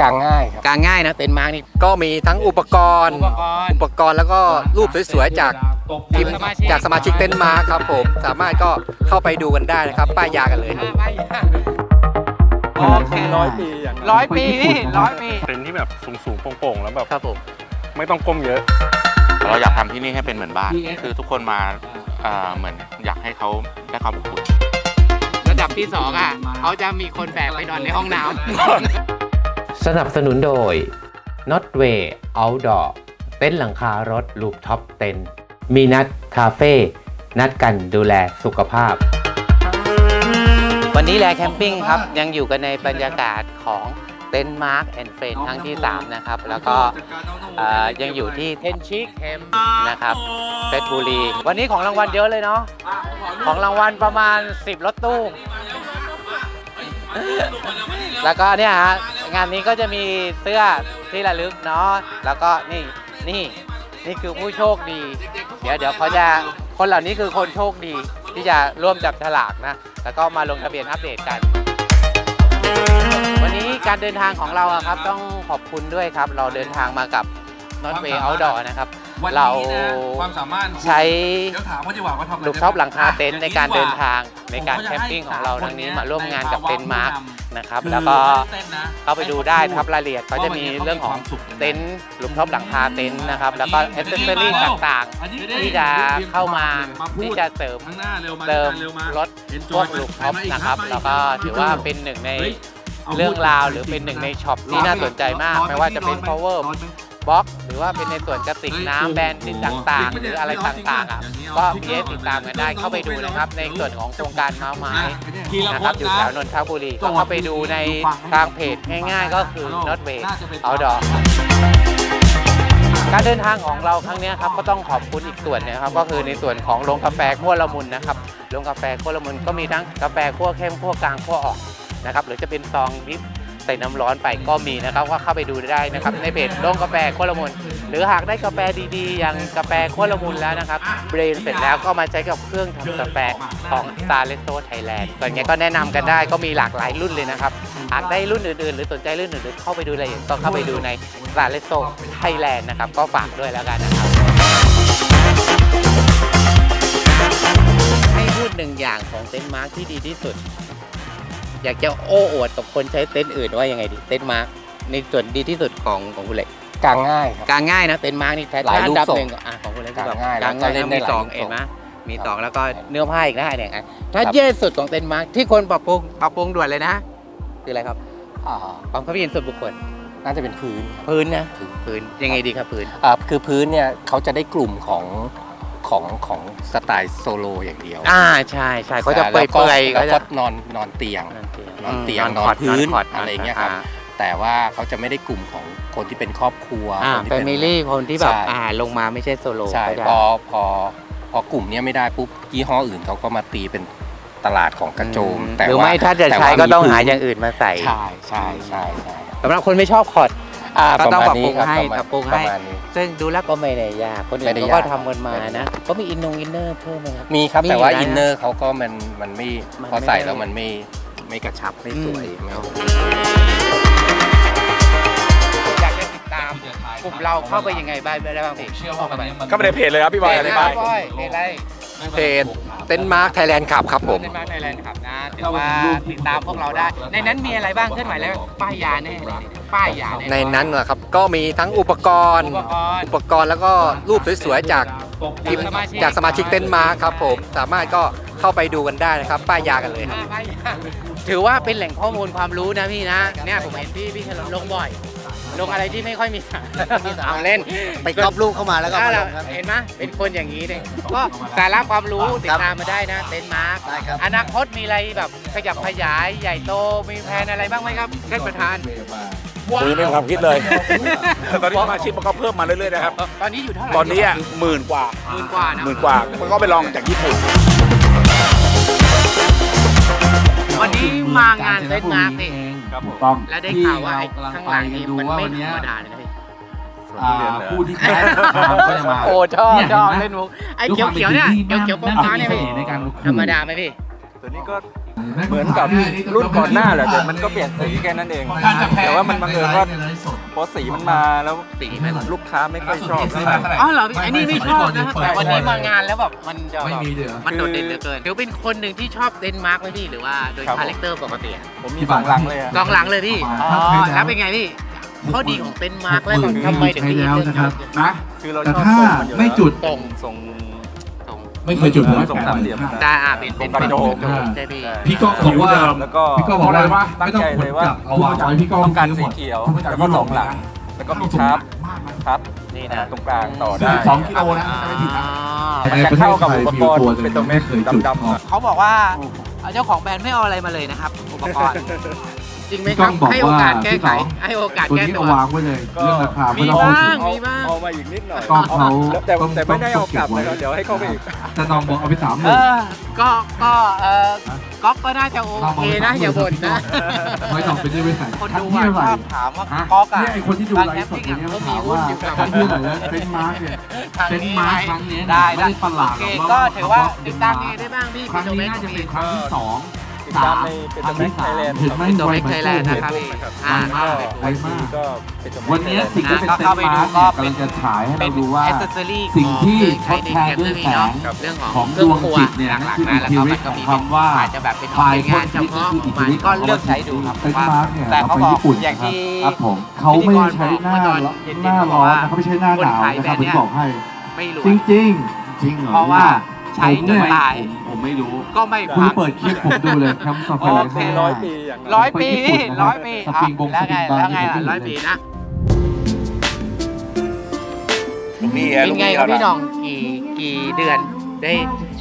กางง่ายครับ กางง่ายนะเต็นท์มาร์กนี่ก็มีทั้งอุปกรณ์ อุปกรณ์ อุปกรณ์แล้วก็รูปสวยๆจากทีมจากสมาชิกจากสมาชิกเต็นท์มาร์คครับผม สามารถก็เข้าไปดูกันได้นะครับ ป้ายยากันเลยครับ โอเคร้อยปีร้อยปีพี่ร้อยปี เต็นท์ที่แบบสูงๆโปร่งๆ แล้วแบบครับผมไม่ต้องก้มเยอะ เราอยากทำที่นี่ให้เป็นเหมือนบ้าน คือทุกคนมาเอ่อเหมือนอยากให้เขาได้ความอบอุ่น ระดับที่สองอะเขาจะมีคนแบกไปนอนในห้องน้ำ สนับสนุนโดย Notway Outdoor เต็นท์หลังคารถลูปท็อปเต็นท์มีนัดคาเฟ่นัดกันดูแลสุขภาพ วันนี้แลแคมปิ้งครับ ยังอยู่กันในบรรยากาศของเต็นท์มาร์กแอนด์เฟรนครั้งที่ 3 นะครับ แล้วก็เอ่อยังอยู่ที่เทนชิคเฮมนะครับเพชรบุรี วันนี้ของรางวัลเยอะเลยเนาะของรางวัลประมาณ 10 รถตู้ แล้วก็เนี่ยฮะ งานนี้ก็จะมีเสื้อที่ระลึกเนาะแล้วก็นี่นี่นี่คือผู้โชคดี เดี๋ยวเดี๋ยวเขาจะคนเหล่านี้คือคนโชคดีที่จะร่วมจับฉลากนะ แล้วก็มาลงทะเบียนอัปเดตกัน วันนี้การเดินทางของเราอะครับต้องขอบคุณด้วยครับ เราเดินทางมากับนอตเวย์เอาดอนะครับ วันเรานี้นะความสามารถใช้ เดี๋ยวถามเขาดีกว่าว่าทำอะไรลูกท็อปหลังคาเต็นท์ในการเดินทางผมในการจะแคมปิ้งให้ของเราสามทั้งนี้คนมาร่วมงานกับในภาวะเต็นท์มาร์คผู้นนะครับคือแล้วก็เต้นนะเข้าไปดูได้ครับรายละเอียดเขาจะมีเรื่องของว่าวันนี้ขามีความสุขยังไงเต็นท์ลูกท็อปหลังคาเต็นท์นะครับแล้วก็แอสเซสซอรี่ต่างอันนี้ๆที่จะเข้ามาพูดที่จะเสริมข้างหน้าเร็วมาเติมเร็วมารถ Enjoy พวกลูกท็อปไปมาอีกนะครับครับ แล้วก็มาอีกถือว่าครับเป็นหนึ่งในเฮ้ยาเรื่องราวหรือพูดเป็นหนึ่งในจริๆช็อปที่น่าสนใจมากไม่ว่าจะเป็น power ร้อนไหมบ็อก หรือว่าเป็นในส่วนกระติกน้ำแบรนด์ต่างๆ หรืออะไรต่างๆอะก็มีให้ติดตามกันได้เข้าไปดูนะครับ ในส่วนของโครงการเมาไม้ทีละนะคครับนอยู่นะแถวนนทบุรีก็เข้าไปดูในทางเพจง่ายๆ ก็คือ not way น่าจะเป็น outdoor การเดินทางของเราครั้งเนี้ยครับก็ต้องขอบคุณอีกส่วนหนะครับก็คือในส่วนของโรงกาแฟขั้วละมุนนะครับโรงกาแฟขั้วละมุนก็มีทั้งกาแฟขั้วเข้มขั้วกลางขั้วอ่อนนะครับหรือจะเป็นซองดิฟ ใส่น้ำร้อนไปก็มีนะครับก็เข้าไปดูได้นะครับในเพจโรงกาแฟขั้วละมุนหรือหากได้กาแฟดีๆ อย่างกาแฟขั้วละมุนแล้วนะครับเบรนเสร็จแล้วก็มาใช้กับเครื่องทำกาแฟของ s t a r l e s o Thailand ส่วนไงก็แนะนำกันได้ก็มีหลากหลายรุ่นเลยนะครับหากได้รุ่นอื่นๆ หรือสนใจรุ่นอื่นๆเข้าไปดูรายละเอียดก็เข้าไปดูใน s t a r l e s o Thailand นะครับก็ฝากด้วยแล้วกันนะครับให้พูดหนึ่งอย่างของเต็นท์มาร์คที่ดีที่สุด อยากจะโอ้อวดกับคนใช้เต็นท์อื่นว่ายังไงดีเต็นท์มาร์คในส่วนดีที่สุดของของคุณเล็กกางง่ายครับ กางง่ายนะเต็นท์มาร์กนี่แท้หลายอัรูปดับทรงหนึ่งอะของคุณเล็กที่แบบกางง่ายแล้วกางง่ายก็เล่นได้มีหลายสองรูปทรงเห็นไหมมีครับสองแล้วก็เนื้อผ้าอีกนะเนี่ยอะถ้าแย่สุดของเต็นท์มาร์กที่คนปรับปรุงปรับปรุงด่วนเลยนะ คืออะไรครับอ่าความคิดเห็นส่วนบุคคลน่าจะเป็นพื้นพื้นนะพื้นยังไงดีครับพื้นอ่าคือพื้นเนี่ยเขาจะได้กลุ่มของของของสไตล์โซโลอย่างเดียว อ่าใช่ใช่เขาจะเปื่อยแล้วก็เปื่อยแล้วเขาก็จะนอนนอนเตียง นอนเตียงมนอนคดพื้นคดอะไรอย่างเงี้ยครับแต่ว่าเขาจะไม่ได้กลุ่มของคนที่เป็นครอบครัวอ่าคนที่แฟเป็นมิลี่คนที่แบบใช่อ่าลงมาไม่ใช่โซโล่ใช่ก็ได้พอพอพอกลุ่มเนี้ยไม่ได้ปุ๊บยี่ห้ออื่นเขาก็มาตีเป็นตลาดของกระโจม แต่หรือว่าไม่ถ้าจะแต่ใช้ว่าก็ต้องมีหาพื้นอย่างอื่นมาใส่ใช่ใช่ใช่ใช่สำหรับคนไม่ชอบคอร์ดอ่าก็ต้องประมาณนี้ปรับปรุงให้คปรับปรุงปให้ระมาณนี้ซึ่งดูแล้วก็ไม่ได้ยาก คนอื่ไม่นได้เขาก็ยากทำกันมาไม่ได้นะยากก็มีอินนงอินเนอร์เพิ่มไหมครับมีครับมีแต่ว่าอยู่นะอินเนอร์เขาก็มันมันไม่มันพอใส่ไม่ได้แล้วมันไม่ ไม่กระชับไม่สวยอืมไม่อยากจะติดตามกลุ่มเราเข้าไปยังไงบ้างได้บ้างพี่เชื่อว่าวันนี้มันก็ไม่ได้เพจเลยครับพี่บอยเพอจธินะบายบอยเพจอะไรเพจเต็นท์มาร์คไทยแลนด์ขับครับผมเต้นมาไทยแลนด์ครับนะถือว่าติดตามพวกเราได้ ในนั้นมีอะไรบ้างเคลื่อนไหวแล้วป้ายยาแน่เลยป้ายยาแน่ในนั้นนะครับก็มีทั้งอุปกรณ์อุปกรณ์ อุปกรณ์แล้วก็รูปสวยๆจาก ทีมจากสมาชิกจากสมาชิกเต็นท์มาร์คครับผมสามารถก็เข้าไปดูกันได้นะครับ ป้ายยากันเลยครับอ่าป้ายยาถือว่าเป็นแหล่งข้อมูลความรู้นะพี่นะ เนี่ยผมเห็นพี่พี่เฉลิมลงบ่อย ลงอะไรที่ไม่ค่อยมีสาระเอาเล่นไปกรอบรูปเข้ามาแล้วก็อ่ามาลเรางครับ เห็นไหมเป็นคนอย่างนี้เลยก็สาระความรู้ติดตามมาได้นะเต็นท์มาร์คได้ครับ อนาคตมีอะไรแบบขยับขยายใหญ่โตมีแผนอะไรบ้างไหมครับท่านประธาน ผมยังไม่มีความคิดเลย ตอนนี้สมาชิกมันก็เพิ่มมาเรื่อยๆนะครับ ตอนนี้อยู่เท่าไหร่ตอนนี้อะหมื่นกว่าหมื่นกว่านะหมื่นกว่ามันก็ไปลองจากญี่ปุ่น วันนี้มางานเต็นท์มาร์คนี่ครับผมต้องแล้วได้ข่าวว่าไอ้ข้างหลังนี่มันไม่ธรรมดาเลยนะพี่อ่าผู้ที่แพ้ก็จะมาโอ้ชอบเนี่ยชอบเห็นไหมเล่นมุกไอ้เขียวเขียวๆเนี่ยเขียวเขียวๆฟ้าๆเนี่ยพี่ในการธรรมดาไหมพี่ตัวนี้ก็ เหมือนกับรุ่นก่อนหน้าแหละแต่มันก็เปลี่ยนสีแค่นั้นเอง แต่ว่ามันบังเอิญว่าพอสีมันมาแล้วสีไม่ลูกค้าไม่ค่อยชอบเท่าไหร่อ๋อเหรอพี่อันนี้ไม่ชอบนะแต่วันนี้มางานแล้วแบบมันจะไม่แบบมีเดือมันโดดเด่นเหลือเกินถือเป็นคนหนึ่งที่ชอบเดนมาร์กไหมพี่หรือว่าโดยครับคาแรคเตอร์ปกติอะผมมีสองหลังเลยอะกองหลังเลยพี่อ๋อแล้วเป็นไงพี่ข้อดีของเดนมาร์กแล้วแบบทำไมถึงพี่เลือกเลือกนะคือเราแต่ชอบถ้าทรงมันอยู่ไม่แล้วจุดตรงทรงตรง ไม่เคยจุดผมไม่ทรงแปลสามเหลี่ยม ได้อะเป็นเป็นเป็นตรงกระโดงใช่พี่พี่ก็บอกว่าแล้วก็พี่ก็บอกว่าตั้ไม่งต้องใจขเลนยกว่าลับเอาวางไว้พี่ก็ต้องการซื้สีหมดเขียวอามาจากแล้วก็สองหลังนะแล้วก็มีชาร์ปครับนี่นะตรงกลางต่อซื้ได้อสองกิโลนะถ้าไม่ผิดนะมันจะเข้ากับอุปกรณ์เป็นตัวเม็ดดำๆอะเขาบอกว่าเจ้าของแบรนด์ไม่เอาอะไรมาเลยนะครับ อุปกรณ์ จริงไหมคต้รัอบ งบอกให้โอกาสว่าแก้ไข พี่ให้โอกาสตัวแก้นี้ตัเอาว วางไว้เลยก็เรื่องราคาไม่มีต้องพูดบ้างถึงมีบ้าง เอามาอีกนิดหน่อยกล้องเขาแล้วแต่ต้องแต่ไม่ได้เอากลับต้องนะครับเดี๋ยวให้เข้าไปอีก แต่น้องบอกเอาไปสามหเอมื่น อ ก็ ก็เออก๊อฟก็น่าจะโอเคนะ อย่าบ่นนะไม่ต้องไปได้ไปใส่คนคันดูที่อะเท่าไหชร่อบถามว่าฮะก๊อกอะเนี่ยไอคนที่ดูบางไลแคมฟ์สดปิ้งคนอะเนี้ยเขาเขามีถามหุ้นว่าอยู่กับคันที่เท่าไหร่แล้วเป็นมาร์กเนี่ยทางเป็นนี้มาร์ไหครั้งนี้ได้ ไม่ได้ได้ประหลาดโอหรเค อกก็ว่าถือว่าเขติดตามยังไงได้บ้างพี่ครั้งโดนี้เมน่าจะเป็นครั้งที่สอง ติดตามในเป็นตัวเม็ดไทยแลนด์เห็นไหมตัวเม็กไทยแลนด์นะครับพี่อ่าไวมาก ก็เป็นตัวเม็ดวันนี้สิ่งที่เป็นก็เต็นเข้าไปท์ดูมาร์กก็เนี่ยเป็นกำลังจะฉายให้เป็เรานดูว่า แอสเซสซอรี่สิ่งที่ใช้ในทดแทนเกมด้วยเรื่องนี้เนาะแสงเรื่องของของเครื่ดองวงครัวจิตเนี่ยหลักนั่นๆคือนะอิทแล้วธิก็ฤทธิ์มันก็มีของคำว่าอาจจะแบบเป็นฝ่ายงานเฉพาะคนที่มันก็เลือกใช้ดูครับเป็นว่ามาร์กเนี่ยแต่เขาบอกญี่ปุ่นอย่างที่ครับผมเขาไม่ใช้หน้าหน้าร้อนนะเขาไม่ใช่หน้าหนาวนะครับผมบอกให้ ไม่รู้จริงจริงๆ จริงเหรอเพราะว่าใช้ผมเนี่ยจนตาย ผมผม ไม่รู้ก็ไม่คุณพักเปิดคลิปผมดูเลยแคมป์ซาฟาโอรีเค ร้อยปีอย่างร้อยปีพี่ไปญี่ปุ่นนะครับร้อยปีสปริงบงแล้วไงสปริงบาร์แล้วไงที่ล่ะผมร้อยปีนะลูกพี่เป็นไงครับพี่น้องกี่กี่เดือนได้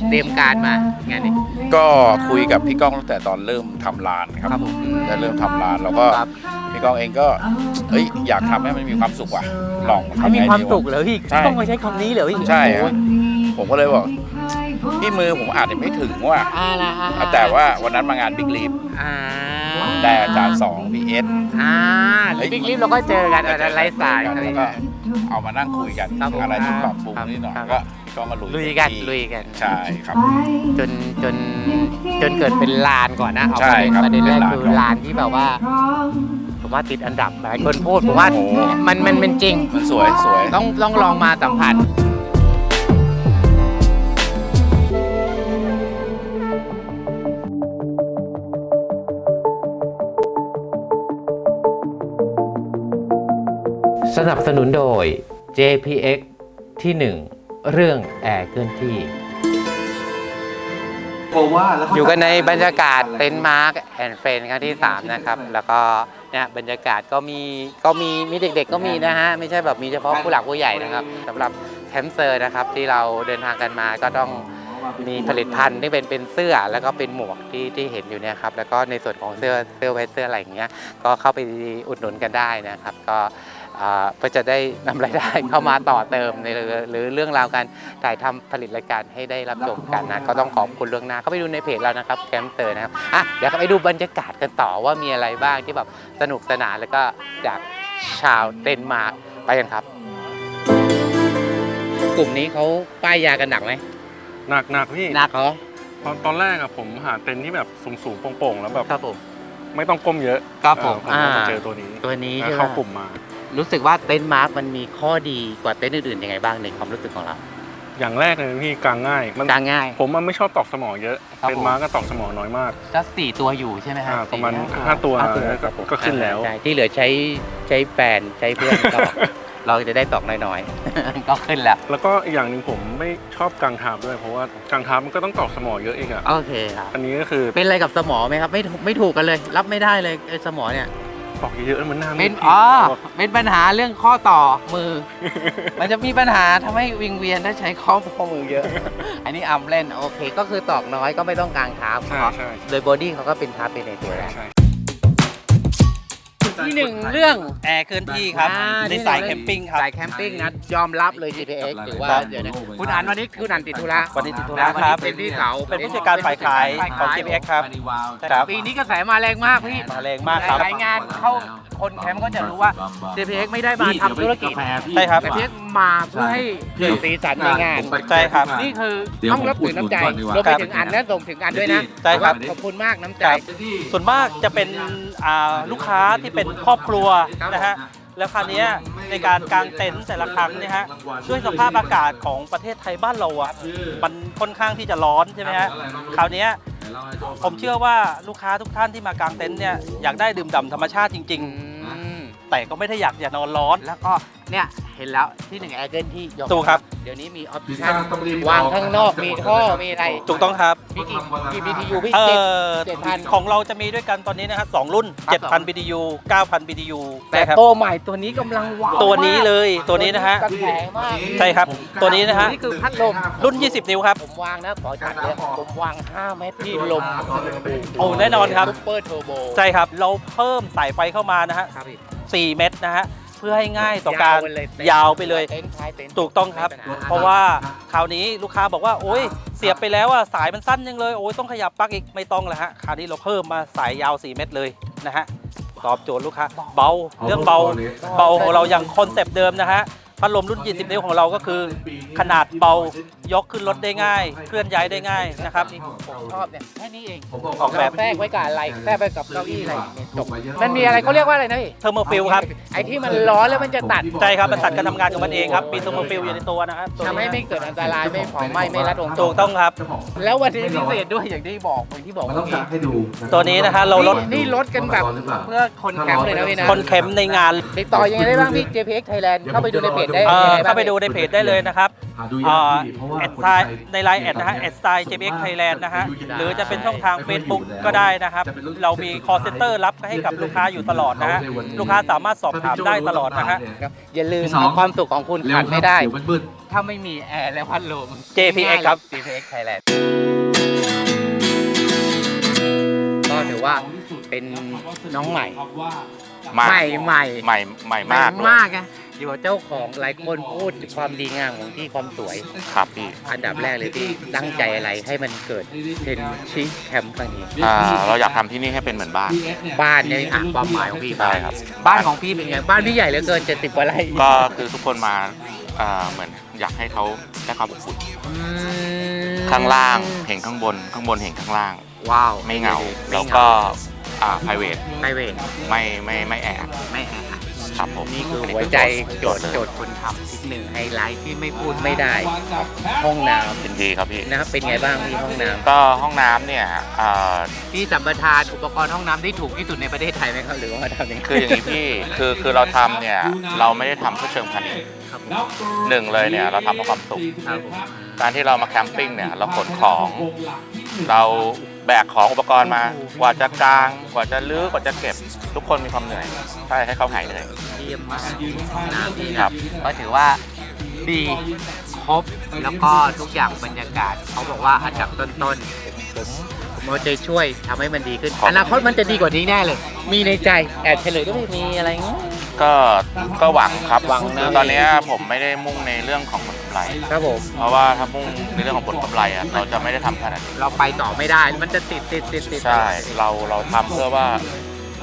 เตรียมการมางานนี้ ก็คุยกับพี่ก้องตั้งแต่ตอนเริ่มทำร้านครับครับผม แต่เริ่มทำร้านแล้วก็ครับ พี่ก้องเองก็เอ้ยอยากทำให้มันมีความสุขว่ะลองทำให้มีไงความดีสุวะขเหรอพี่ใช่ต้องมาใช้คำนี้เหรอพี่ใช่โอ้ฮะโหผมก็เลยบอก พี่มือผมอาจจะไม่ถึงว่ะอ่าละอ่าแต่ว่าวันนั้นมางานบิ๊กลีฟอ่าได้อาจารย์สองพีเอส อ่าบิ๊กลิฟเราก็เจอกันอะไรไร้สายแล้วก็เอามานั่งคุยกันครับผมอะไรที่ปรับปรุงครับนิดหน่อยครับ ก็พี่ก้องก็ลุยลุยกันเต็มที่ลุยกัน ใช่ครับ จนจนจนเกิดเป็นลานก่อนนะเอาใช่ประเด็นครับประเด็นแรกเป็นลานคือลานที่แบบว่า ผมว่าติดอันดับหลายคนพูดผมว่าโอ้โห มันมันเป็นจริง มันสวยสวย ต้องต้องลองมาสัมผัส สนับสนุนโดย JPX ที่ 1 เรื่องแอร์เคลื่อนที่อยู่กันในบรรยากาศเต็นท์มาร์กแอนด์เฟนครั้งที่ 3 นะครับ แล้วก็เนี่ยบรรยากาศก็มีก็มีมีเด็กๆก็มีนะฮะ ไม่ใช่แบบมีเฉพาะผู้หลักผู้ใหญ่นะครับสำหรับแคมป์เซอร์นะครับ ที่เราเดินทางกันมาก็ต้องมีผลิตภัณฑ์ที่เป็นเป็นเสื้อแล้วก็เป็นหมวกที่ที่เห็นอยู่เนี่ยครับ แล้วก็ในส่วนของเสื้อเสื้อเวสเสื้ออะไรอย่างเงี้ยก็เข้าไปอุดหนุนกันได้นะครับ ก็อ่า เพื่อจะได้นำรายได้เข้ามาต่อเติมในหรือหรือเรื่องราวการถ่ายทำผลิตรายการให้ได้รับชมกันนะก็ต้องขอบคุณล่วงหน้าเข้าไปดูในเพจเรานะครับแคมเตอร์นะครับอะเดี๋ยวเข้าไปดูบรรยากาศกันต่อว่ามีอะไรบ้างที่แบบสนุกสนานแล้วก็จากชาวเดนมาร์กไปกันครับ กลุ่มนี้เขาป้ายยากันหนักไหมหนักหนักพี่หนักเหรอตอนตอนแรกอะผมหาเต็นท์ที่แบบสูงๆโป่งๆ แล้วแบบครับผมไม่ต้องก้มเยอะครับผมเออผมก็อ่ามาเจอตัวนี้ตัวนี้แล้วใช่ไหมเข้ากลุ่มมา รู้สึกว่าเต็นท์มาร์กมันมีข้อดีกว่าเต็นท์อื่นๆยังไงบ้างในความรู้สึกของเรา อย่างแรกเลยพี่กางง่ายมันกางง่าย ผมมันไม่ชอบตอกสมอเยอะ ครับเป็นผมม้าก็ตอกสมอน้อยมากจะสี่ตัวอยู่ใช่ไหมฮะอ่าประมาณสี่ห้าตัวห้าตัวก็ก็ขึ้นแล้ว ใช่ที่เหลือใช้ใช้แฟนใช้เพื่อนตอก เราจะได้ตอกน้อยๆ ก็ขึ้นแล้ว แล้วก็อีกอย่างหนึ่งผมไม่ชอบกางทาบด้วยเพราะว่ากางทาบมันก็ต้องตอกสมอเยอะอีกอะโอเคครับ อันนี้ก็คือเป็นอะไรกับสมอไหมครับ ไม่ถูกไม่ถูกกันเลย รับไม่ได้เลยไอ้สมอเนี่ย ตอกเยอะๆแล้วมันหน้าเป็นไม่อ๋อพี่เป็นปัญหาเรื่องข้อต่อมือ มันจะมีปัญหาทำให้วิงเวียนถ้าใช้ข้อข้อมือเยอะ อันนี้อำเล่นโอเค ก็คือตอกน้อยก็ไม่ต้องกางเท้าใช่ใช่โดยบอดี้เขาก็เป็นทับไปในตัวแล้วใช่ ที่หนึ่งเรื่อง แอร์เคลื่อนที่ครับ อ่ในสายแคมปิ้งครับ สายแคมปิ้งนะยอมรับเลย GPX ถือว่าเดี๋ยวนะคุณอ่านวันนี้คุณอ่านติดธุระวันนี้ติดธุระครับเป็นที่เสาเป็นผู้จัดการฝ่ายขายของฝ่าย GPX ครับครับปีนี้กระแสมาแรงมากพี่มาแรงมากครับ หลายๆงานเข้าคนแคมป์ก็จะรู้ว่า JPX ไม่ได้มาทำธุรกิจ ใช่ครับ JPX มาเพื่อให้เกิดสีสันในงาน ใช่ครับ นี่คือต้องรับถึงน้ำใจรวมไปถึงอันและส่งถึงอันด้วยนะใช่ครับ ขอบคุณมากน้ำใจครับส่วนมากจะเป็นอ่าลูกค้าที่เป็นครอบครัวนะฮะแล้วคราวนี้ในการกางเต็นท์แต่ละครั้งเนี่ยฮะด้วยสภาพอากาศของประเทศไทยบ้านเราอะมันค่อนข้างที่จะร้อนใช่ไหมฮะคราวนี้ผมเชื่อว่าลูกค้าทุกท่านที่มากางเต็นท์เนี่ยอยากได้ดื่มด่ำธรรมชาติจริง ๆ แต่ก็ไม่ได้อยากอย่านอนร้อน แล้วก็เนี่ยเห็นแล้วที่หนึ่งแอร์เกินที่ยอมถูกครับ เดี๋ยวนี้มีออปชั่นวางข้างนอกมีท่อมีอะไรถูกต้องครับมีกี่กี่ BTU พี่เอเจ็ดอเจ็ดพันของเราจะมีด้วยกันตอนนี้นะครับสองรุ่นครับ7,000 BTU 9,000 BTU แต่ใช่ครับตัวใหม่ตัวนี้กำลังว้าวตัวนี้มากเลยตัวนี้นะฮะ กระแสมากใช่ครับตัวนี้นะฮะ นี่คือพัดลมรุ่น 20 นิ้วครับ ผมวางนะขอจัดเลยผมวาง5เมตรที่ลมโอ้แน่นอนครับ ซุปเปอร์เทอร์โบใช่ครับ เราเพิ่มสายไฟเข้ามานะฮะ ครับพี่ 4 เม็ดนะฮะเพื่อให้ง่ายต่อการวไปเลยยาวไปเลย เต็นท์ท้ายเต็นท์ถูกต้องครับ ไม่มีปัญหเพราะว่าคราวนี้ลูกค้าบอกว่าโอ้ยเสียบไปแล้วอะสายมันสั้นยังเลยโอ้ยต้องขยับปลั๊กอีกไม่ต้องแล้วฮะคราวนี้เราเพิ่มมาสายยาว 4 เม็ดเลยนะฮะตอบโจทย์ลูกค้าเบาเรื่องเบาเบาของเราอย่างคอนเซปต์เดิมนะฮะพัดลมรุ่น 20 นิ้วของเราก็คือขนาดเบา ยกขึ้นรถได้ง่าย เคลื่อนย้ายได้ง่ายนะครับผมชอบเนี่ยแค่นี้เองออกแบบแทรกไว้กับอะไรแทรกไปกับเก้าอี้อะไรเนี่ยจบมันมีอะไรเขาเรียกว่าอะไรนะพี่เทอร์โมฟิลครับไอ้ที่มันร้อนแล้วมันจะตัดใช่ครับมันตัดการทำงานของมันเองครับมีเทอร์โมฟิลอยู่ในตัวนะครับตัวทำให้นี้ไม่เกิดอันตรายไม่เผาไหม้ไม่รัดวงจรถูกต้องครับ แล้ววันนี้พิเศษด้วยอย่างที่บอกอย่างที่บอกมันเมื่ต้อองกี้การให้ดูตัวนี้นะฮะเราลดนี่ลดกันแบบเพื่อคนแคมป์เลยนะพี่นะคนเข็มในงานติดต่อยังไงได้บ้างพี่ JPX Thailand เข้าไปดูในเพจได้เอ่อยังงบ้งเข้าไปดูในเพจได้เลยนะครับ หาดูเอ่ยากอพี่เพราะว่าแอดคนไซไทยน์ในไลน์แอดนะฮะแอดไซน์ JBX Thailand นะฮะหรือจะเป็นช่องทาง Facebook ก็ได้นะครับ เรามี call center รับให้กับลูกค้าอยู่ตลอดนะฮะลูกค้าสามารถสอบถามได้ตลอดนะฮะครับอย่าลืมที่สองนะความสุขของคุณเร็วขาดไม่ได้เดี๋ยวมันมืดถ้าไม่มีแอร์และพัดลม JPX ครับ JPX Thailand ก็ถือว่าเป็นน้องใหม่มากใหม่ใหม่ใหม่ใหม่มากเลยมาก นะอยู่กับเจ้าของหลายคนพูดความดีงามของที่ความสวย ครับพี่อันดับแรกเลยที่ตั้งใจอะไรให้มันเกิดเป็นชิแคมป์ครั้งนี้ อ่าเราอยากทำที่นี่ให้เป็นเหมือนบ้าน บ้านเนี่ยอะความหมายของพี่ใช่ครับ บ้านของพี่เป็นไงบ้านพี่ใหญ่เหลือเกิน70กว่าไร่ก็คือทุกคนมาอ่าเหมือนอยากให้เขาได้ความอบอุ่นอืมข้างล่างเห็นข้างบน ข้างบนเห็นข้างล่าง ว้าวไม่เหงาไม่แล้วก็อ่า private ไม่เวทไม่ไม่ไม่แออัดไม่แออัด ครับผมนี่คือหัวใจโจทย์เลยโจทย์คนทำอีกหนึ่งไฮไลท์ที่ไม่พูดไม่ได้ครับห้องน้เป็นดีครับพี่ำนะครับเป็นไงบ้างพี่ห้องน้ก็ห้องน้ำเนี่ยอ่าำพี่สัมปทานอุปกรณ์ห้องน้ำที่ถูกที่สุดในประเทศไทยไหมครับหรือว่ามาทำเองคืออย่างนี้พี่ คือคือเราทำเนี่ยเราไม่ได้ทำเพื่อเชิงพาณิชย์ครับผมหนึ่งเลยเนี่ยเราทำเพื่อความสุข ครับผมการที่เรามาแคมปิ้งเนี่ยเราขนของ เรา แบกของอุปกรณ์มา กว่าจะกาง กว่าจะลื้อกว่าจะเก็บ ทุกคนมีความเหนื่อย ใช่ให้เขาหายเหนื่อย เยี่ยมมากห้องน้ำพี่นะครับ ก็ถือว่าดีครบแล้วก็ทุกอย่างบรรยากาศ เขาบอกว่าอันดับต้นๆผมผมผมเอาใจช่วยทำให้มันดีขึ้นขอบคุณอนาคตมันจะดีกว่านี้แน่เลย มีในใจแอบเฉลยก็ไม่มีอะไรงี้ก็ก็หวังครับหวังนะคือตอนเนี้ยผมไม่ได้มุ่งในเรื่องของผลกำไร ครับผม เพราะว่าถ้ามุ่งในเรื่องของผลกำไรอะเราจะไม่ได้ทำขนาดนี้เราไปต่อไม่ได้ มันจะติดติดติดติดใช่เราเราทำเพื่อว่า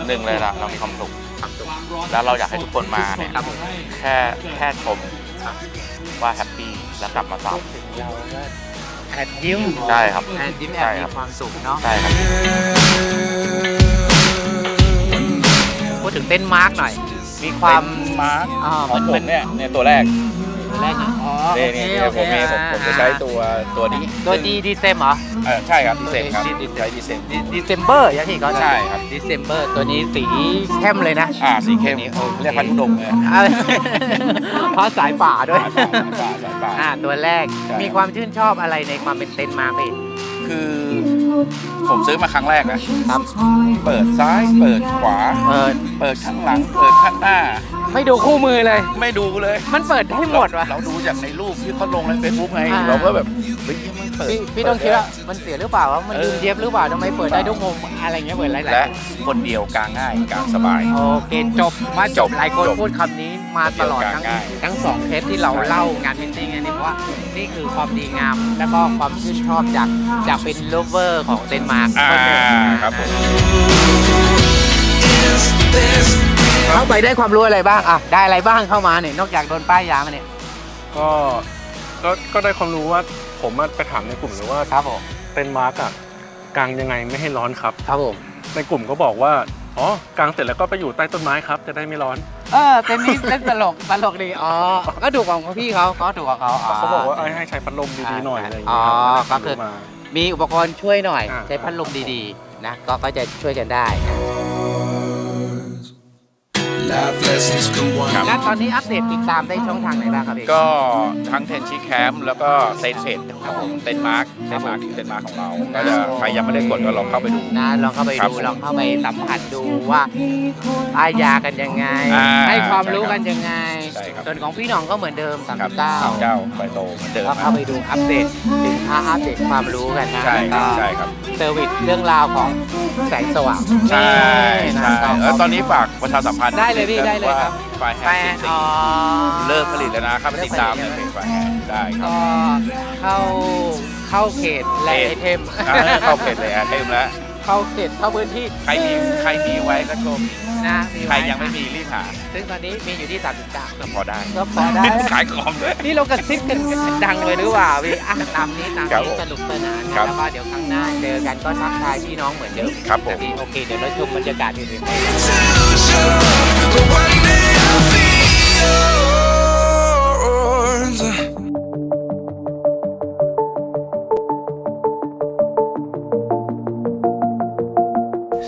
หนึ่งเลยละเรามีความสุขความสุขแล้วเราอยากให้ทุกคนมาเนี่ยครับผมแค่แค่ชมว่าแฮปปี้แล้วกลับมาซ้ถึงเราก็แอบยิ้มำใช่ครับแอบยิ้มแอใช่บมีครับความสุขเนาะ ใช่ครับ พูดถึงเต้นมาร์กหน่อย มีความ มาร์คอ่า ของผมเนี่ยเนี่ยตัวแรก แรกนะอ๋อนี่โอเคนี่โอผมเคมีผมผมจะใช้ตัวตัวนี้ตัวดีดีเซมเหรอ เออใช่ครับดีเซนครับใช้ดีเซนดีเซมเบอร์อย่างที่เขาใช่ครับ ดีเซมเบอร์ตัวนี้สีเข้มเลยนะ อ่าสีเข้มโอเค เรียกพันธุดงค์เลยอ่าเพราะสายป่าด้วย สายป่าสายป่า อ่าตัวแรกใช่ มีความชื่นชอบอะไรในความเป็นเต็นท์มาร์กพี่ คือผมซื้อมาครั้งแรกนะครับ เปิดซ้าย เปิดขวา เออ เปิดข้างหลัง เปิดข้างหน้า ไม่ดูคู่มือเลย ไม่ดูเลยมันเปิดได้หมดวะเราดูจากในรูปที่เขาลงในเฟซบุ๊กไงอ่า เราก็แบบเฮ้ยมันเปิดพี่พี่ต้องคิดว่ามันเสียหรือเปล่าวะมันลืมเย็บหรือเปล่าทำไมเปิดได้ทุกมุมอะไรเงี้ยเปิดหลายๆและคนเดียวกลางง่ายกลางสบายโอเคจบมาจบหลายคนจบพูดคำนี้มาตลอดทั้งง่าย ทั้งสองเทปที่เราเล่างานมิทติ้งอันนี้เพราะว่านี่คือความดีงามแล้วก็ความชื่นชอบจากจากเป็นโลเวอร์ของเดนมาร์กอ่าคนหนึ่ง ครับผม Is this เข้า ไปได้ความรู้อะไรบ้างอะได้อะไรบ้างเข้ามาเนี่ยนอกจากโดนป้ายยามาเนี่ยก็ก็ก็ได้ความรู้ว่าผมอะไปถามในกลุ่มเลยว่าครับผมเต็นท์มาร์กอะกางยังไงไม่ให้ร้อนครับ ครับผมในกลุ่มก็บอกว่าอ๋อกางเสร็จแล้วก็ไปอยู่ใต้ต้นไม้ครับ จะได้ไม่ร้อนเออเต็นนี้เล่นตลกตลกดีอ๋อก็ถูกของพี่เขาเขาถูกของเขาเขาบอกว่าให้ใช้พัดลมดีๆหน่อยอะไรอย่างอ๋เงี้อยครับก็คือได้วามรู้มา มีอุปกรณ์ช่วยหน่อย อ่า ใช้พัดลมดีๆนะก็ก็จะช่วยกันได้ Life lessons come one และตอนนี้อัปเดตติดตามได้ช่องทางไหนบ้างครับพี่ก็ทั้งเทนชีแคมป์แล้วก็เต็นเพจครับผมเต็นมาร์กเต็นมาร์กเต็นมาร์กของเรา ก็จะใครยังไม่ได้กดก็ลองเข้าไปดู นะลองเข้าไปครับดูลองเข้าไปสัมผัสดูว่าป้ายยากันยังไง อ่าให้ความรู้กันยังไง ใช่ครับ ส่วนของพี่หน้องก็เหมือนเดิมครับ39เจ้าไบโตเหมือนเดิมก็เข้าไปดูอัปเดตสินค้าอัปเดตความรู้กันนะใช่ครับแล้วก็ใช่ครับ เซอร์วิสเรื่องราวของแสงสว่างใช่นะใช่ก็แล้วตอนนี้ฝากประชาสัมพันธ์ได้เลยพี่ได้เลยครับไฟแฮไปนด์อ๋อเลิกผลิตแล้วนะเข้าไปติดตามในเพจไฟแฮนด์ได้ครับก็เข้าเข้าเขตแหล่งไอเทมอ่าเข้าเพจเลยอะเต็มแล้วเข้าเขตเข้าพื้นที่ใครมีใครมีไว้ก็โชคดีนะมีใครไว้ยังไม่มีรีบหาซึ่งตอนนี้มีอยู่ที่39ก็พอได้ก็พอได้ขายของด้วยนี่เรากระซิบกันดังเลยหรือเปล่าพี่อะตามนี้ตามครับนี้ผมสนุกสนานครันะบแล้วก็เดี๋ยวครั้งหน้าเจอกันก็ทักทายพี่น้องเหมือนเดิมครับผมนะพี่โอเคเดี๋ยวเราชมบรรยากาศอื่นๆ ไป But one day I'll be yours.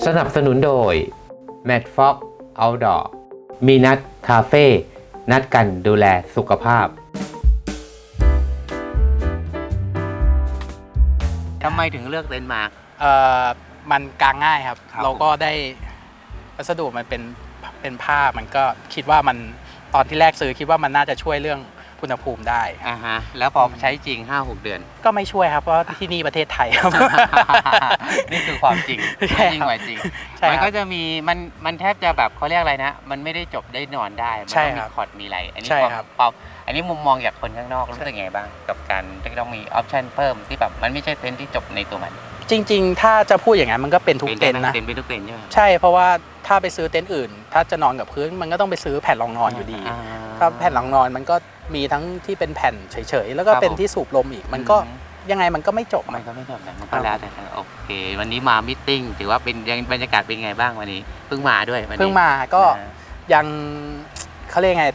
สนับสนุนโดย m a d f o x Outdoor มีนัดคาเฟ่นัดกันดูแลสุขภาพ ทำไมถึงเลือกเต็นท์มาร์คเอ่อมันกางง่ายครับ ครับ เราก็ได้วัสดุมันเป็น เป็นผ้ามันก็คิดว่ามันตอนที่แรกซื้อคิดว่ามันน่าจะช่วยเรื่องอุณหภูมิได้ อ่าฮะแล้วพอใช้จริง 5-6 เดือน ก็ไม่ช่วยครับเพราะที่นี่ประเทศไทยครับ นี่คือความจริงใช่ครับจริงกว่าจริง ใช่มันครัก็บจะมีมันมันแทบจะแบบเขาเรียกอะไรนะ มันไม่ได้จบได้นอนได้ มัใช่ต้องคมีรับคอร์ดมีอะไร อันนี้ใช่ความครับ ความอันนี้มุมมองจากคนข้างนอกรู้สึกยังไงบ้าง กับการที่ต้องมีออปชันเพิ่มที่แบบมันไม่ใช่เต็นท์ที่จบในตัวมัน จริง ๆ ถ้าจะพูดอย่างนั้นมันก็เป็นทุกเต็นท์นะ เต็นท์เป็นทุกเต็นท์ใช่ไหมใช่เพราะว่าถ้าไปซื้อเต็นท์อื่น ถ้าจะนอนกับพื้นมันก็ต้องไปซื้อแผ่นรองนอนอยู่ดีา ถ้าแผ่นรองนอนมันก็มีทั้งที่เป็นแผ่นเฉยๆ แล้วก็ครับเป็นผมที่สูบลมอีก มันก็อืมยังไงมันก็ไม่จบมัมันนก็ไม่จบนะมันก็แล้วแต่โอเค วันนี้มามิทติ้งถือว่าเป็นยังบรรยากาศเป็นไงบ้างวันนี้เพิ่งมาด้วยวันนี้เพิ่งมาก็อ่า ยังเขาเรียกไง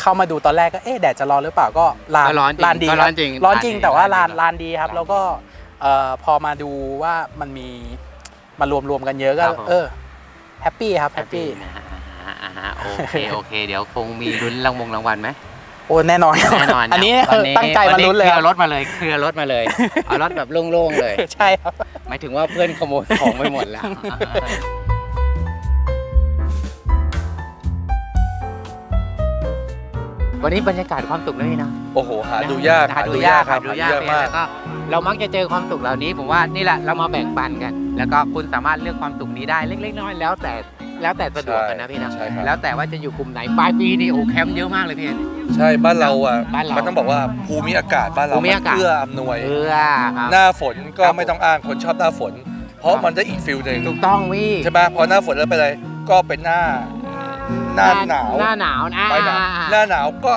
เข้ามาดูตอนแรกก็เอ๊ะแดดจะร้อนหรือเปล่าก็ลานก็ร้อนจริงลานดีก็คร้รัอบนจริงร้อนจริงร้านดีแต่ว่าร้าลานนดีลานดีครับร้านดีแล้วก็ เอ่อพอมาดูว่ามันมีมารวมรวมๆกันเยอะก็ครับผม เออแฮปปี้ครับแฮปปี้นะฮะอ่าฮะอ่าฮะโอเคโอเค เดี๋ยวคงมีลุ้นรางวงรางวัลไหมโอ้แน่นอนครับแน่นอนอันนี้วัตั้งใจมาลุ้นเลยเคคลีรัยบร์รถมาเลยเคลียร์รถมาเลยเอารถแบบโล่งๆเลย ใช่ครับ หมายถึงว่าเพื่อนขโมยของไปหมดแล้ว วันนี้บรรยากาศความสุขเลยนะโอ้โห หาดูยากหาดูยากครับหาดูยากหเลยแล้วก็ เรามักจะเจอความสุขเหล่านี้ ผมว่านี่แหละเรามาแบ่งปันกัน แล้วก็คุณสามารถเลือกความสุขนี้ได้เล็กๆน้อยๆแล้วแต่แล้วแต่สะดวกกันนะพี่นะใช่ครับ แล้วแต่ว่าจะอยู่กลุ่มไหนปลายปีนี่โอ้แคมป์เยอะมากเลยพี่ ใช่บ้านเราอะบ้านเรามัมันต้องบอกว่าภูมิอากาศบ้านเราภูมิอากาศเอื้ออำนวย เออครับ หน้าฝนก็ครับไม่ต้องอ้างคนชอบหน้าฝน เพราะครับ มันได้อีกฟิลหนึ่งถูกต้องพี่ใช่ไหมพอหน้าฝนแล้วไปนอะไรก็เป็นหน้าหน้าหนาวหน้าหนาวนะไปหนาวหน้าหนาวก็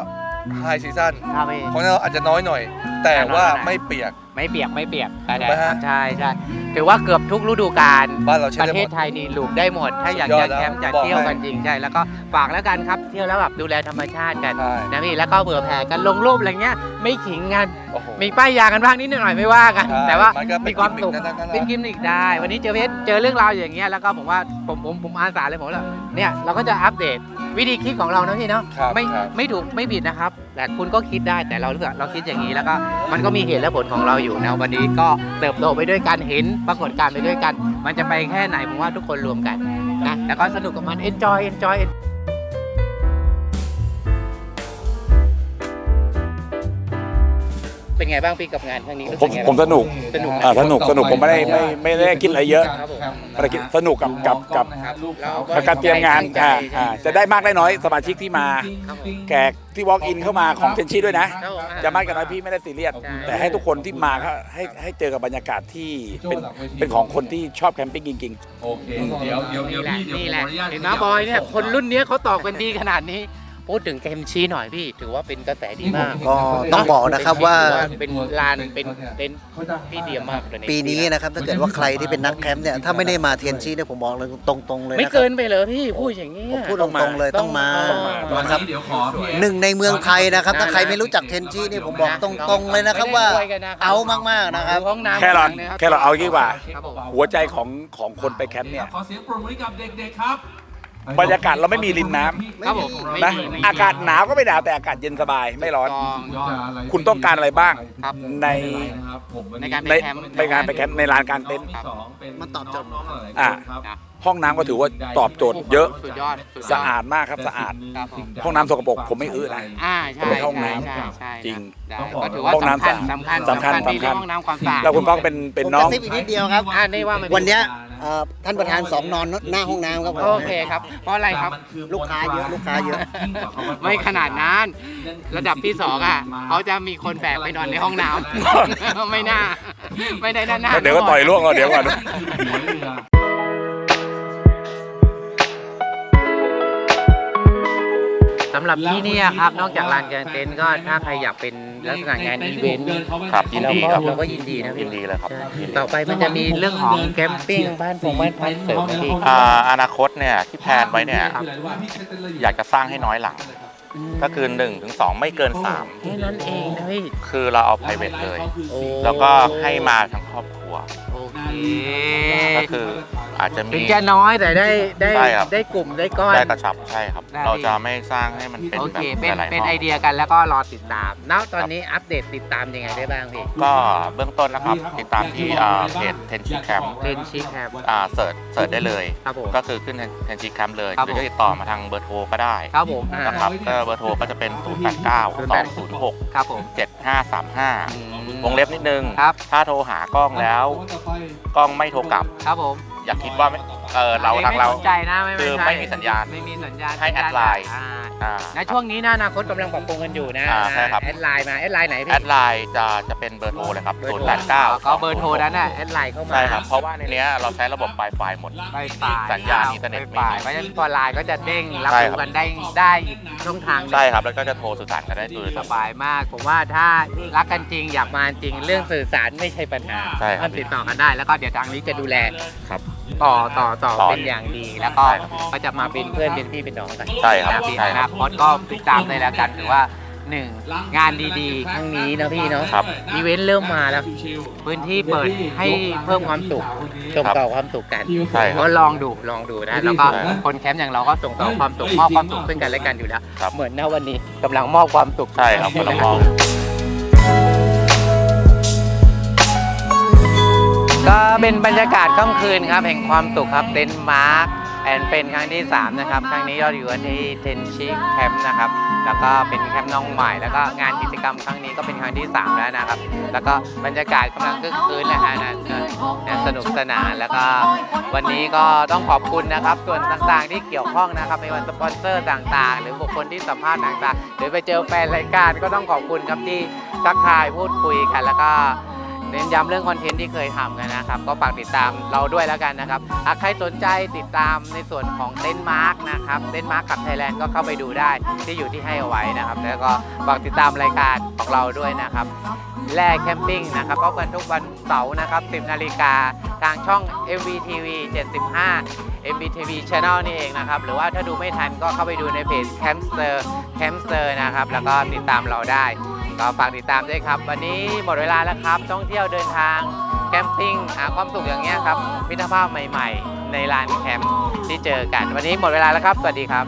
ไฮซีซั่นครับพี่ของเราอาจจะน้อยหน่อยแต่ว่าไม่เปียก ไม่เปียกไม่เปียกใช่ถูกไหมฮะใช่ใช่ถือว่าเกือบทุกฤดูกาลบ้านเราใช้ประได้เทหมศดไทยนี่ลูบได้หมด ถ้าอยากสุดยอจะดแล้วแคมป์จะบอกเที่ยวให้กันจริงใช่แล้วก็ฝากแล้วกันครับเที่ยวแล้วแบบดูแลธรรมชาติกันใช่นะพี่แล้วก็เบื่อแผ่กันลงรูปอะไรเงี้ยไม่ขิงกันโอ้โหมีป้ายยากันบ้างนิดหน่อยไม่ว่ากันใช่แต่ว่ามันก็เป็นมีความสุขกิมมิคน่ารักๆเป็นกิมมิกได้ วันนี้เจอเพชรเจอเรื่องราวอย่างเงี้ยแล้วก็ผมว่าผมผมผมอาสาเลยผมว่าเนี่ยเราก็จะอัปเดตวิธีคิดของเรานะพี่เนาะครับไม่ครับไม่ถูกไม่ผิดนะครับ แต่คุณก็คิดได้แต่เราเลือกเราคิดอย่างนี้แล้วก็มันก็มีเหตุและผลของเราอยู่นะวันนี้ก็เติบโตไปด้วยกันเห็นปรากฏการณ์ไปด้วยกัน มันจะไปแค่ไหนผมว่าทุกคนรวมกันนะแล้วก็สนุกกับมัน enjoy enjoy เเป็นไงบ้างพี่กับงานครั้งนี้รู้ผสึมกไงผมสนุกสนุก อ่าสนุกสนุกผมไม่ได้ไม่ไม่ได้คิดอะไรเยอะครับผมไม่ได้คิดสนุกกับกับกับครับเรากับการเตรียมงานตั้ใจอ่าใช่อ่าไหมจะได้มากได้น้อยสมาชิกที่มาครับผมแขกที่ walk in เข้ามาของเทนชีด้วยนะ ครับผมอ่าจะมากจะน้อยพี่ไม่ได้ซีเรียสใช่แต่ให้ทุกคนที่มาก็ให้ให้เจอกับบรรยากาศที่เป็นเป็นของคนที่ชอบแคมปิ้งจริง โอเค เดี๋ยวเดี๋ยวเดี๋ยวนี่แหละพี่เดี๋ยวนี่ผมแหละขออนุญาตเห็นไหมบอยเนี่ยคนรุ่นเนี้ยเขาตอบกันดีขนาดนี้ พูดถึงเกมชี้หน่อยพี่ ถือว่าเป็นกระแสดีมากก็ต้องบอกนะครับว่า เป็นลานเป็นเป็นที่เดียมมากเลยปีนี้นะครับถ้าเกิดว่าใครที่เป็นนักแคมป์เนี่ยถ้าไม่ได้มาเทียนชีเนี่ยผมบอกเลยตรงๆเลยไม่นะครัเกิบนไปเลยพี่พูดอย่างนี้ผมพูดตรงๆเลยต้องมาวันนะครับนี้เดี๋ยวขอพี่เอหนึ่งในเมืองไทยนะครับ ถ้าใครไม่รู้จักเทนชีนี่ผมบอกตรงๆเลยนะครับว่าเอามากๆนะครับห้องน้ำๆแค่เราแค่เราเอางี้ดีกว่าครับผมหัวใจของของคนไปแคมป์เนี่ยขอเสียงปรบมือให้กับเด็กๆครับ บรรยากาศเราไม่มีริมน้ำครับผมนะอากาศหนาวก็ไม่หนาวแต่อากาศเย็นสบายไม่ร้อนคุณต้องการอะไรบ้างครับใน ในการ ในไปแคมป์ไปงานไปแคมป์ในลานกลางเต็นท์ มันตอบโจทย์ อะ ห้องน้ำก็ถือว่าตอบโจทย์เยอะสุดยอดสุดยอดสะอาดมากครับสะอาด ครับผมห้องน้ำสกปรกผมไม่อื้อนะอ่าใช่ผมไปเข้าห้องน้ำใช่ใช่จริงได้ก็ถือว่าห้องน้ำสำคัญสะอาดสำคัญสำคัญที่เรื่อสำคัญงห้องน้ำความสะอาด แล้วคุณก้องเป็นเป็นผมน้กองระซิบอีกนิดเดียวครับ อ่านี่ว่าไม่วันเนี้ยเอ่อท่านประธานสองนอนหน้าห้องน้ำครับผม โอเคครับ เพราะอะไรครับ ลูกค้าเยอะลูกค้าเยอะ ไม่ขนาดนั้น ระดับที่สองอะเขาจะมีคนแบกไปนอนในห้องน้ำ ไม่น่า ไม่ได้น่าเดี๋ยวก็ต่อยล่วงเอาเดี๋ยวก่อน สำหรับที่เนี่ยครับนอกจากลานกางเต็นท์ก็ถ้าใครอยากเป็นลักษณะงานอีเวนต์ ครับยินดีเราครับก็เราก็ยินดีนะยิพี่นดีเลยครับยินดีต่อไปมันจะมีเรื่องของแคมปิ้งบ้านพงบ้านพักเสริมไหมพี่อ่าอนาคตเนี่ยที่แพลนไว้เนี่ยครับอยากจะสร้างให้น้อยหลัง ก็คือ1นถึงสไม่เกิน แค่นั้นเองนะพี่3 คือเราเอา private เลย โอ้ แล้วก็ให้มาทั้งครอบครัวโอเค ก็คืออาจจะถึมี งจะน้อยแต่ได้ได้ใช่ครับ ได้กลุ่มได้ก้อน ได้กระชับใช่ครับ ได้ เราจะไม่สร้างให้มันเป็นโอแบเค บเป็นหลายๆเป็นห้ไอองเดียกันแล้วก็รอติดตามณตอนนี้อัปเดตติดตามยังไงได้บ้างพี่ก็เบื้องต้นนะครับ ติดตามที่อ่าเพจเทนชีแคมเล่นชีแคปอ่าเสิร์ชเสิร์ชได้เลย ครับผม ก็คือขึ้นเทนชีแคมเลยครับหรือผมจะติดต่อมาทางเบอร์โทรก็ได้ครับผมอ่า นะครับก็เบอร์โทรก็จะเป็น 0 8 9 2 0 6ครับผม7535วงเล็บนิดนึง ครับ ถ้าโทรหากล้องแล้วกล้องไม่โทรกลับ ครับผมอย่าคิดว่าไม่เออเราทางเรา ไม่สนใจนะไม่คือใช่ไม่มีสัญญาณ ไม่มีสัญญาณให้แอดไลน์อ่า อ่าณช่วงนี้นะอนาคตกำลังปรับปรุงกันอยู่นะอ่าใช่ครับ แอดไลน์มาแอดไลน์ไหนพี่แอดไลน์จะจะเป็นเบอร์โทรเลยครับเบอร์โทร0 8 9 ก็เบอร์โทรนั้นน่ะแอดไลน์เข้ามาใช่ครับ เพราะว่าในเนี้ยเราใช้ระบบ Wi-Fi หมด ไปป่ายสัญญาณอินเทอร์เน็ตไปป่ายมีเพราะฉะนั้นพอไลน์ก็จะเด้งรับใช่รู้ครับกันได้ได้อีกช่องทางหนึ่ง ใช่ครับ แล้วก็จะโทรสื่อสารกันได้โดยตสรงบายมากผมว่าถ้ารักกันจริงอยากมาจริงเรื่องสื่อสารไม่ใช่ปัญหาใช่ครับท่านติดต่อกันได้แล้วก็เดี๋ยวทางนี้จะดูแลครับ ต่อต่อต่อต่อเป็นอย่างดีแล้วก็ใช่ครับก็จะมาเป็นเพื่อนเป็นพี่เป็นน้องกันใช่ครับนะพี่ใช่อครันาบคตก็ติดตามได้แล้วกันถือว่าหนึ่งงานดีๆครั้งนี้นะพี่เนาะครับ อีเวนต์เริ่มมาแล้ว พื้นที่เปิดให้เพิ่มความสุขส่งต่อความสุขกัน ใช่ครับ ก็ลองดูลองดูนะ แล้วก็ใช่ครับคนแคมป์อย่างเราก็ส่งต่อความสุขมอบความสุขซึ่งกันและกันอยู่แล้ว ครับ เหมือนณวันนี้กำลังมอบความสุข ใช่ครับกำลังมอง ก็เป็นบรรยากาศค่ำคืนครับแห่งความสุขครับเดนมาร์กแอนเป็นครั้งที่ 3 นะครับ ครั้งนี้เราอยู่ที่เทนชิแคมป์นะครับ แล้วก็เป็นแคมป์น้องใหม่ แล้วก็งานกิจกรรมครั้งนี้ก็เป็นครั้งที่ 3 แล้วนะครับ แล้วก็บรรยากาศกำลังคึกคืนนะฮะนะนะสนุกสนาน แล้วก็วันนี้ก็ต้องขอบคุณนะครับ ส่วนต่างๆที่เกี่ยวข้องนะครับไม่ว่าสปอนเซอร์ต่างๆ หรือบุคคลที่สัมภาษณ์ต่างๆ หรือไปเจอแฟนรายการก็ต้องขอบคุณครับที่ทักทายพูดคุยกัน แล้วก็ เน้นย้ำเรื่องคอนเทนต์ที่เคยทำกันนะครับ ก็ฝากติดตามเราด้วยแล้วกันนะครับหากใครสนใจติดตามในส่วนของเต้นมาร์กนะครับเต้นมาร์กกับไทยแลนด์ก็เข้าไปดูได้ที่อยู่ที่ให้เอาไว้นะครับ แล้วก็ฝากติดตามรายการของเราด้วยนะครับแร่แคมปิ้งนะครับพบกันทุกวันเสาร์นะครับ 10 นาฬิกาทางช่อง MVTV 75 MVTV Channel นี่เองนะครับ หรือว่าถ้าดูไม่ทันก็เข้าไปดูในเพจ Campster Campster นะครับ แล้วก็ติดตามเราได้ ก็ฝากติดตามด้วยครับ วันนี้หมดเวลาแล้วครับท่องเที่ยวเดินทางแคมปิ้งหาความสุขอย่างเงี้ยครับมิตรภาพใหม่ ๆ ในลานแคมป์ที่เจอกัน วันนี้หมดเวลาแล้วครับ สวัสดีครับ